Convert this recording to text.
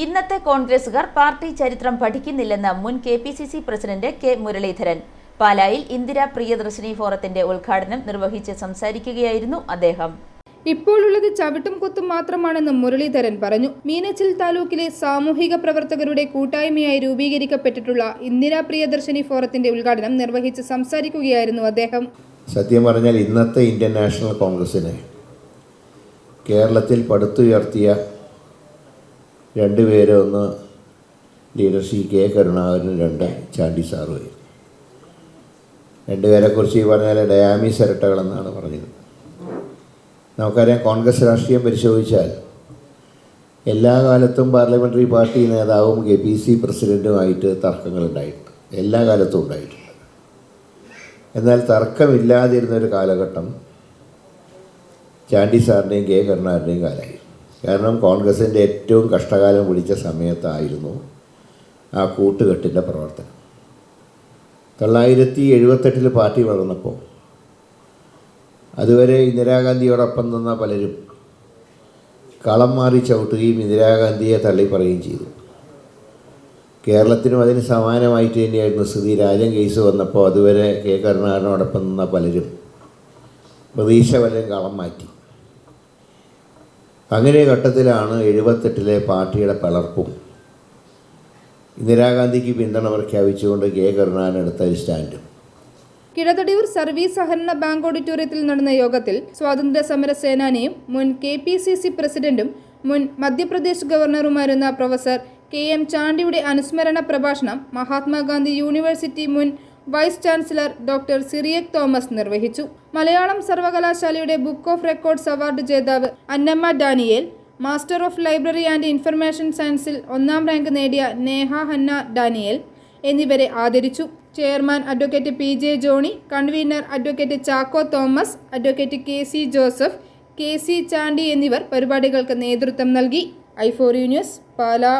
ഇന്നത്തെ കോൺഗ്രസുകാർ പാർട്ടി ചരിത്രം പഠിക്കുന്നില്ലെന്ന് മുൻ K P C C president K Muraleedharan. പാലായിൽ ഇന്ദിരാ പ്രിയദർശിനി ഫോറത്തിന്റെ ഉദ്ഘാടനം നിർവഹിച്ച് സംസാരിക്കുകയായിരുന്നു അദ്ദേഹം. ഇപ്പോഴുള്ളത് ചവിട്ടും കൊത്തും മാത്രമാണെന്ന് മുരളീധരൻ പറഞ്ഞു. മീനച്ചിൽ താലൂക്കിലെ സാമൂഹിക പ്രവർത്തകരുടെ കൂട്ടായ്മയായി രൂപീകരിക്കപ്പെട്ടിട്ടുള്ള ഇന്ദിരാ പ്രിയദർശിനി ഫോറത്തിന്റെ ഉദ്ഘാടനം നിർവഹിച്ച് സംസാരിക്കുകയായിരുന്നു അദ്ദേഹം. സത്യം പറഞ്ഞാൽ ഇന്നത്തെ ഇന്ത്യൻ നാഷണൽ കോൺഗ്രസിനെ കേരളത്തിൽ പടുത്തുയർത്തിയ രണ്ടുപേര് ഒന്ന് ലീഡർ സി കെ കരുണാകരൻ രണ്ട് ചാണ്ടി സാറുമായിരുന്നു രണ്ടുപേരെക്കുറിച്ച് ഈ പറഞ്ഞാൽ ഡയാമി സെരട്ടകളെന്നാണ് പറഞ്ഞത്. നമുക്കറിയാം കോൺഗ്രസ് രാഷ്ട്രീയം പരിശോധിച്ചാൽ എല്ലാ കാലത്തും പാർലമെന്ററി പാർട്ടി നേതാവും കെ പി സി പ്രസിഡന്റുമായിട്ട് തർക്കങ്ങളുണ്ടായിട്ടുണ്ട് എല്ലാ കാലത്തും ഉണ്ടായിട്ടുണ്ട്. എന്നാൽ തർക്കമില്ലാതിരുന്ന ഒരു കാലഘട്ടം ചാണ്ടി സാറിന്റെയും കെ കരുണാകരന്റെയും കാലമായി കാരണം കോൺഗ്രസിന്റെ ഏറ്റവും കഷ്ടകാലം വിളിച്ച സമയത്തായിരുന്നു ആ കൂട്ടുകെട്ടിന്റെ പ്രവർത്തനം. തൊള്ളായിരത്തി എഴുപത്തെട്ടിൽ പാർട്ടി വളർന്നപ്പോൾ അതുവരെ ഇന്ദിരാഗാന്ധിയോടൊപ്പം നിന്ന പലരും കളം മാറി ചവിട്ടുകയും ഇന്ദിരാഗാന്ധിയെ തള്ളിപ്പറയുകയും ചെയ്തു. കേരളത്തിനും അതിന് സമാനമായിട്ട് തന്നെയായിരുന്നു സ്ഥിതി. രാജൻ കേസ് വന്നപ്പോൾ അതുവരെ കെ കരുണാകരനോടൊപ്പം നിന്ന പലരും പ്രതീക്ഷ വല്ലതും കളം മാറ്റി. അങ്ങനെ ഘട്ടത്തിലാണ് എഴുപത്തെട്ടിലെ പാർട്ടിയുടെ പിളർപ്പും. ഇന്ദിരാഗാന്ധിക്ക് പിന്തുണ പ്രഖ്യാപിച്ചുകൊണ്ട് കെ കരുണാകരൻ എടുത്ത ഒരു സ്റ്റാൻഡും. കിഴതടിയൂർ സർവീസ് സഹകരണ ബാങ്ക് ഓഡിറ്റോറിയത്തിൽ നടന്ന യോഗത്തിൽ സ്വാതന്ത്ര്യ സമര സേനാനിയും മുൻ കെ പി സി സി പ്രസിഡന്റും മുൻ മധ്യപ്രദേശ് ഗവർണറുമായിരുന്ന പ്രൊഫസർ കെ എം ചാണ്ടിയുടെ അനുസ്മരണ പ്രഭാഷണം മഹാത്മാഗാന്ധി യൂണിവേഴ്സിറ്റി മുൻ vice chancellor doctor Cyriac Thomas നിർവഹിച്ചു. മലയാളം സർവകലാശാലയുടെ ബുക്ക് ഓഫ് റെക്കോർഡ്സ് അവാർഡ് ജേതാവ് Annamma Daniel master of library and information സയൻസിൽ ഒന്നാം റാങ്ക് നേടിയ നേഹ ഹന്ന ഡാനിയേൽ എന്നിവരെ ആദരിച്ചു. Chairman advocate P J Johny convener advocate Chacko Thomas advocate K C Joseph K C Chandy എന്നിവർ പരിപാടികൾക്ക് നേതൃത്വം നൽകി. I four news Pala.